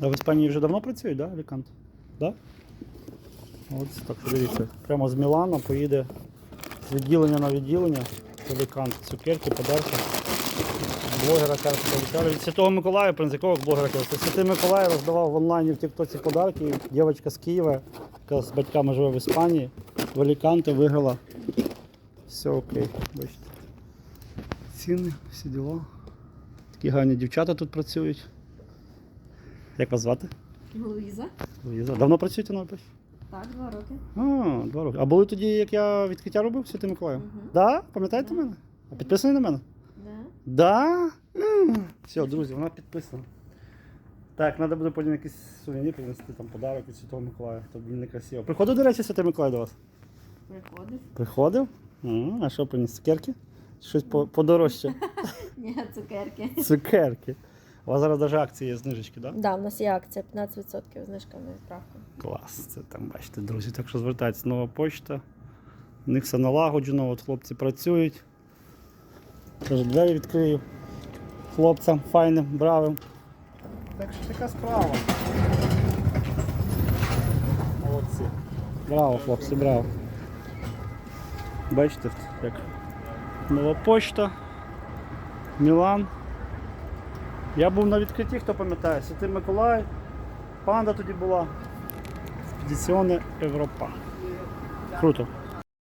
А в Іспанії вже давно працюють, да, Алікант? Да? От так що дивіться. Прямо з Мілана поїде з відділення на відділення. Алікант, цукерки, подарки. Блогера Віталія. Від Святого Миколая, якого блогера каже? Святий Миколай роздавав в онлайні в Тіктоці подарки. Дівчинка з Києва, яка з батьками живе в Іспанії, в Аліканте виграла. Все окей, бачите. Ціни, всі діла. Такі гарні дівчата тут працюють. Як вас звати? Луїза. Луїза. Давно працюєте на Альпі? Так, два роки. А, два роки. А були тоді, як я відкриття робив Святим Миколаєм? Мгм. Да? Пам'ятаєте мене? А підписаний на мене? Да. Да? Все, друзі, вона підписана. Так, треба буде потім якийсь сувенір принести, там подарок від Святого Миколая, то він не красиво. Приходив, до речі, Святий Миколай до вас? Приходив. Приходив? М, А що приніс? Цукерки? Щось по- подорожче. Ні, цукерки. Цукерки. У вас зараз навіть акції є знижечки, так? Да? Да, у нас є акція 15% знижка на відправку. Клас, це там бачите, друзі. Так що звертайтеся, нова почта. У них все налагоджено, от хлопці працюють. Тож двері відкрию хлопцям файним, бравим. Так що така справа. Молодці. Браво, хлопці, браво. Бачите, як нова почта. Мілан. Я був на відкритті, хто пам'ятає, Святий Миколай. Панда тоді була. Спедиціони Європа. Круто.